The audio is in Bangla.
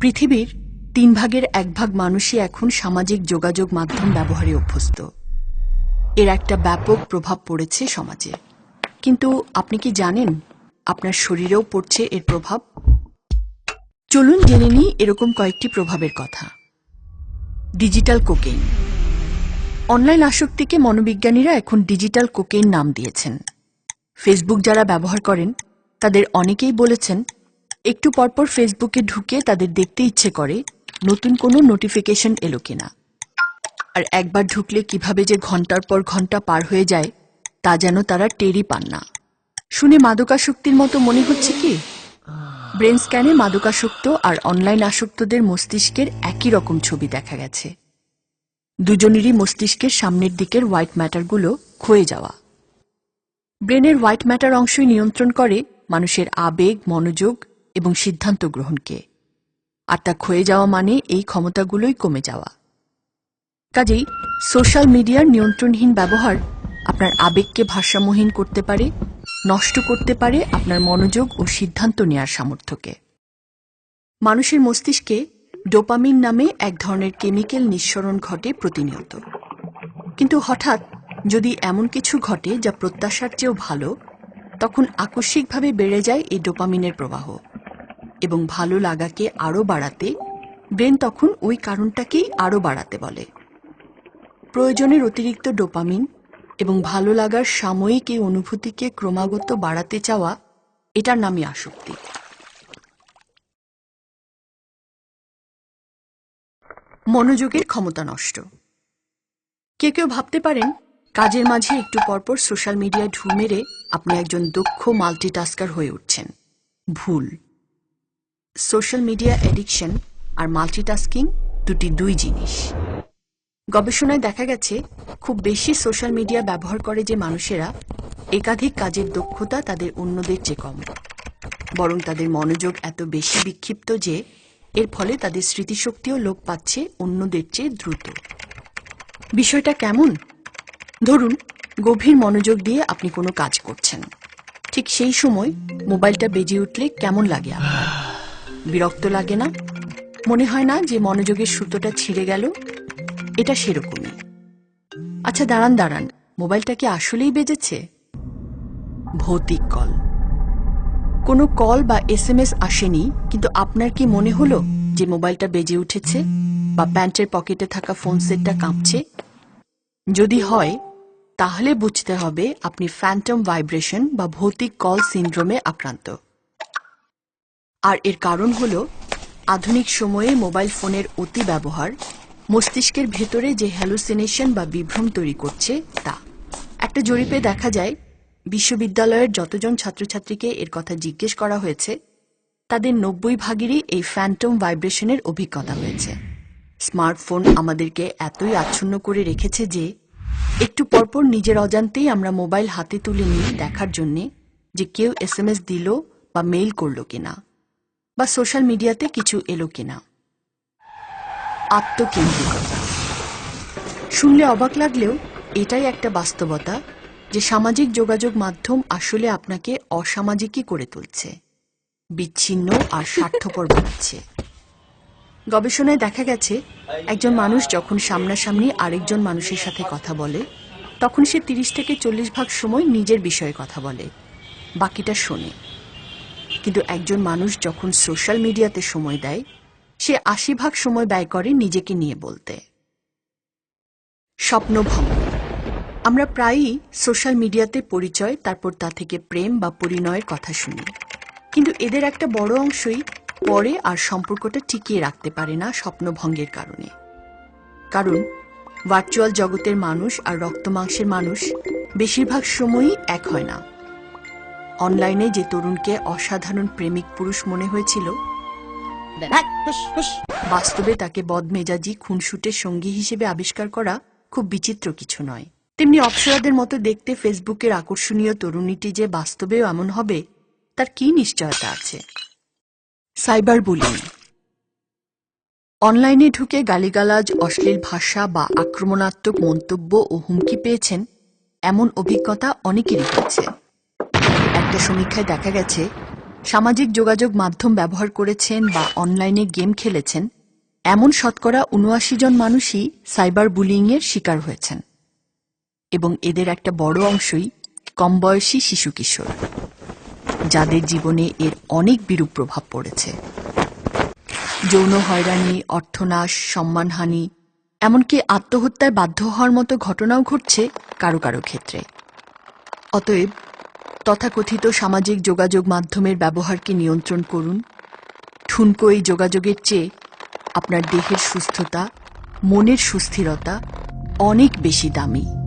পৃথিবীর তিন ভাগের এক ভাগ মানুষই এখন সামাজিক যোগাযোগ মাধ্যম ব্যবহারে অভ্যস্ত। এর একটা ব্যাপক প্রভাব পড়েছে সমাজে। কিন্তু আপনি কি জানেন আপনার শরীরেও পড়ছে এর প্রভাব? চলুন জেনে নিই এরকম কয়েকটি প্রভাবের কথা। Digital cocaine. অনলাইন আসক্তিকে মনোবিজ্ঞানীরা এখন ডিজিটাল কোকেইন নাম দিয়েছেন। ফেসবুক যারা ব্যবহার করেন, তাদের অনেকেই বলেছেন একটু পরপর ফেসবুকে ঢুকে তাদের দেখতে ইচ্ছে করে, নতুন কোনো নোটিফিকেশন এলো কিনা। আর একবার ঢুকলে কীভাবে যে ঘণ্টার পর ঘণ্টা পার হয়ে যায়, তা যেন তারা টেরই পান না। শুনে মাদকাসক্তির মতো মনে হচ্ছে কি? ব্রেন স্ক্যানে মাদকাসক্ত আর অনলাইন আসক্তদের মস্তিষ্কের একই রকম ছবি দেখা গেছে। দুজনেরই মস্তিষ্কের সামনের দিকের হোয়াইট ম্যাটারগুলো ক্ষয়ে যাওয়া। ব্রেনের হোয়াইট ম্যাটার অংশই নিয়ন্ত্রণ করে মানুষের আবেগ, মনোযোগ এবং সিদ্ধান্ত গ্রহণকে। আর তা ক্ষয়ে যাওয়া মানে এই ক্ষমতাগুলোই কমে যাওয়া। কাজেই সোশ্যাল মিডিয়ার নিয়ন্ত্রণহীন ব্যবহার আপনার আবেগকে ভারসাম্যহীন করতে পারে, নষ্ট করতে পারে আপনার মনোযোগ ও সিদ্ধান্ত নেয়ার সামর্থ্যকে। মানুষের মস্তিষ্কে ডোপামিন নামে এক ধরনের কেমিক্যাল নিঃসরণ ঘটে প্রতিনিয়ত। কিন্তু হঠাৎ যদি এমন কিছু ঘটে যা প্রত্যাশার চেয়েও ভালো, তখন আকস্মিকভাবে বেড়ে যায় এই ডোপামিনের প্রবাহ। এবং ভালো লাগাকে আরও বাড়াতে, ব্রেন তখন ওই কারণটাকেই আরও বাড়াতে বলে। প্রয়োজনের অতিরিক্ত ডোপামিন এবং ভালো লাগার সাময়িক এই অনুভূতিকে ক্রমাগত বাড়াতে চাওয়া, এটার নামই আসক্তি। মনোযোগের ক্ষমতা নষ্ট। কেউ কেউ ভাবতে পারেন, কাজের মাঝে একটু পরপর সোশ্যাল মিডিয়ায় ঢু মেরে আপনি একজন দক্ষ মাল্টিটাস্কার হয়ে উঠছেন। ভুল। সোশ্যাল মিডিয়া এডিকশন আর মাল্টিটাস্কিং দুটি দুই জিনিস। গবেষণায় দেখা গেছে, খুব বেশি সোশ্যাল মিডিয়া ব্যবহার করে যে মানুষেরা একাধিক কাজের দক্ষতা তাদের অন্যদের চেয়ে কম। বরং তাদের মনোযোগ এত বেশি বিক্ষিপ্ত যে এর ফলে তাদের স্মৃতিশক্তিও লোপ পাচ্ছে অন্যদের চেয়ে দ্রুত। বিষয়টা কেমন? ধরুন, গভীর মনোযোগ দিয়ে আপনি কোনো কাজ করছেন। ঠিক সেই সময় মোবাইলটা বেজে উঠলে কেমন লাগে আপনার? বিরক্ত লাগে না? মনে হয় না যে মনোযোগের সুতোটা ছিঁড়ে গেল? এটা সেরকমই। আচ্ছা দাঁড়ান দাঁড়ান। মোবাইলটা কি আসলেই বেজেছে? ভৌতিক কল। কোনো কল বা এস এম এস আসেনি, কিন্তু আপনার কি মনে হলো যে মোবাইলটা বেজে উঠেছে বা প্যান্টের পকেটে থাকা ফোন সেটটা কাঁপছে? যদি হয়, তাহলে বুঝতে হবে আপনি ফ্যান্টম ভাইব্রেশন বা ভৌতিক কল সিন্ড্রোমে আক্রান্ত। আর এর কারণ হল, আধুনিক সময়ে মোবাইল ফোনের অতি ব্যবহার, মস্তিষ্কের ভেতরে যে হ্যালুসিনেশন বা বিভ্রম তৈরি করছে, তা। একটা জরিপে দেখা যায়, বিশ্ববিদ্যালয়ের যতজন ছাত্রছাত্রীকে এর কথা জিজ্ঞেস করা হয়েছে, তাদের নব্বই ভাগেরই এই ফ্যান্টম ভাইব্রেশনের অভিজ্ঞতা হয়েছে। স্মার্টফোন আমাদেরকে এতই আচ্ছন্ন করে রেখেছে যে, একটু পরপর নিজের অজান্তেই আমরা মোবাইল হাতে তুলে নিয়ে দেখার জন্যে যে কেউ এস দিল বা মেইল করল কিনা। বা সোশ্যাল মিডিয়াতে কিছু এলো কিনা। আত্মকেন্দ্রিকতা শুনলে অবাক লাগলেও এটাই একটা বাস্তবতা যে সামাজিক যোগাযোগ মাধ্যম আসলে আপনাকে অসামাজিকই করে তুলছে। বিচ্ছিন্ন আর স্বার্থপর বানাচ্ছে। গবেষণায় দেখা গেছে, একজন মানুষ যখন সামনাসামনি আরেকজন মানুষের সাথে কথা বলে, তখন সে তিরিশ থেকে চল্লিশ ভাগ সময় নিজের বিষয়ে কথা বলে, বাকিটা শোনে। কিন্তু একজন মানুষ যখন সোশ্যাল মিডিয়াতে সময় দেয়, সে আশি ভাগ সময় ব্যয় করে নিজেকে নিয়ে বলতে। স্বপ্নভঙ্গ আমরা প্রায়ই সোশ্যাল মিডিয়াতে পরিচয়, তারপর তা থেকে প্রেম বা পরিণয়ের কথা শুনি। কিন্তু এদের একটা বড় অংশই পরে আর সম্পর্কটা টিকিয়ে রাখতে পারে না স্বপ্নভঙ্গের কারণে। কারণ ভার্চুয়াল জগতের মানুষ আর রক্তমাংসের মানুষ বেশিরভাগ সময়ই এক হয় না। অনলাইনে যে তরুণকে অসাধারণ প্রেমিক পুরুষ মনে হয়েছিল, বাস্তবে তাকে বদমেজাজি খুনসুটের সঙ্গী হিসেবে আবিষ্কার করা খুব বিচিত্র কিছু নয়। তেমনি অপসরাদের মতো দেখতে ফেসবুকের আকর্ষণীয় তরুণীটি যে বাস্তবেও এমন হবে, তার কি নিশ্চয়তা আছে? Cyber bullying. অনলাইনে ঢুকে গালিগালাজ, অশ্লীল ভাষা বা আক্রমণাত্মক মন্তব্য ও হুমকি পেয়েছেন, এমন অভিজ্ঞতা অনেকেরই হয়েছে। একটা সমীক্ষায় দেখা গেছে, সামাজিক যোগাযোগ মাধ্যম ব্যবহার করেছেন বা অনলাইনে গেম খেলেছেন, এমন শতকরা উনআশি জন মানুষই সাইবার বুলিংয়ের শিকার হয়েছেন। এবং এদের একটা বড় অংশই কম বয়সী শিশু কিশোর, যাদের জীবনে এর অনেক বিরূপ প্রভাব পড়েছে। যৌন হয়রানি, অর্থনাশ, সম্মানহানি, এমনকি আত্মহত্যায় বাধ্য হওয়ার মতো ঘটনাও ঘটছে কারও কারও ক্ষেত্রে। অতএব তথাকথিত সামাজিক যোগাযোগ মাধ্যমের ব্যবহারকে নিয়ন্ত্রণ করুন। ঠুনকো এই যোগাযোগের চেয়ে আপনার দেহের সুস্থতা, মনের সুস্থিরতা অনেক বেশি দামি।